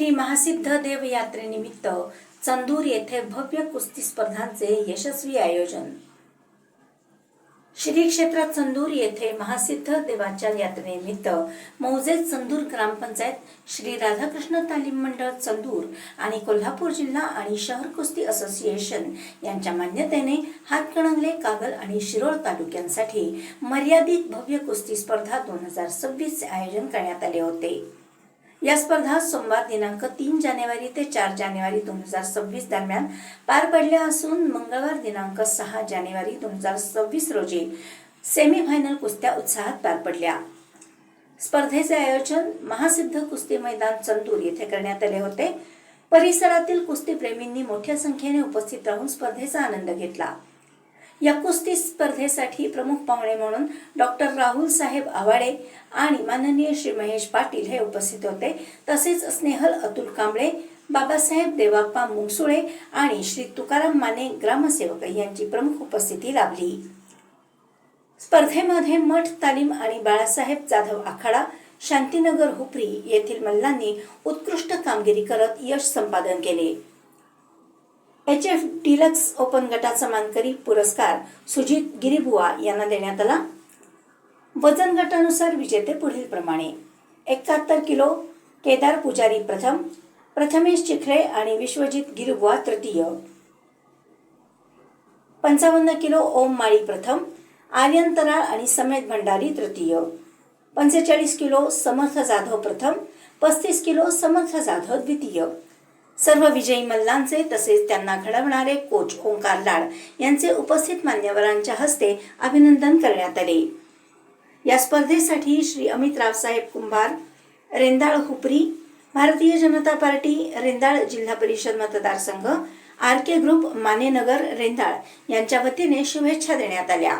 श्री महासिद्ध देव यात्रेनिमित्त चंदूर येथे भव्य कुस्ती स्पर्धांचे यशस्वी आयोजन. श्री क्षेत्र चंदूर येथे महासिद्ध देवाच्या यात्रेनिमित्त मौजे चंदूर ग्रामपंचायत श्री राधाकृष्ण तालीम मंडळ चंदूर आणि कोल्हापूर जिल्हा आणि शहर कुस्ती असोसिएशन यांच्या मान्यतेने हातकणंगले कागल आणि शिरोळ तालुक्यांसाठी मर्यादित भव्य कुस्ती स्पर्धा दोन हजार सव्वीसचे आयोजन करण्यात आले होते. या स्पर्धा सोमवार दिनांक तीन जानेवारी ते चार जानेवारी दोन हजार सव्वीस दरम्यान पार पडल्या असून मंगळवार दिनांक सहा जानेवारी दोन हजार सव्वीस रोजी सेमीफायनल कुस्त्या उत्साहात पार पडल्या. स्पर्धेचे आयोजन महासिद्ध कुस्ती मैदान चंदूर येथे करण्यात आले होते. परिसरातील कुस्तीप्रेमींनी मोठ्या संख्येने उपस्थित राहून स्पर्धेचा आनंद घेतला. या कुस्ती स्पर्धेसाठी प्रमुख पाहुणे म्हणून डॉक्टर राहुल साहेब आवाडे आणि माननीय श्री महेश पाटील हे उपस्थित होते. तसेच स्नेहल अतुल कांबळे बाबासाहेब देवाप्पा मुंगसुळे आणि श्री तुकाराम माने ग्रामसेवक यांची प्रमुख उपस्थिती लाभली. स्पर्धेमध्ये मठ तालीम आणि बाळासाहेब जाधव आखाडा शांतीनगर हुपरी येथील मल्लांनी उत्कृष्ट कामगिरी करत यश संपादन केले. एच एफ डिलक्स ओपन गटाचा मानकरी पुरस्कार सुजित गिरीबुवा यांना देण्यात आला. वजन गटानुसार विजेते पुढील प्रमाणे. एकाहत्तर किलो केदार पुजारी प्रथम प्रथमेश चिखरे आणि विश्वजित गिरबुवा तृतीय. पंचावन्न किलो ओम माळी प्रथम आर्यन तराळ आणि समेत भंडारी तृतीय. पंचेचाळीस किलो समर्थ जाधव प्रथम पस्तीस किलो समर्थ जाधव द्वितीय. सर्व विजयी मल्लांचे तसेच त्यांना घडवणारे कोच ओंकार लाड यांचे उपस्थित मान्यवरांच्या हस्ते अभिनंदन करण्यात आले. या स्पर्धेसाठी श्री अमित रावसाहेब कुंभार रेंदाळ हुपरी भारतीय जनता पार्टी रेंदाळ जिल्हा परिषद मतदारसंघ आर के ग्रुप मानेनगर रेंदाळ यांच्या वतीने शुभेच्छा देण्यात आल्या.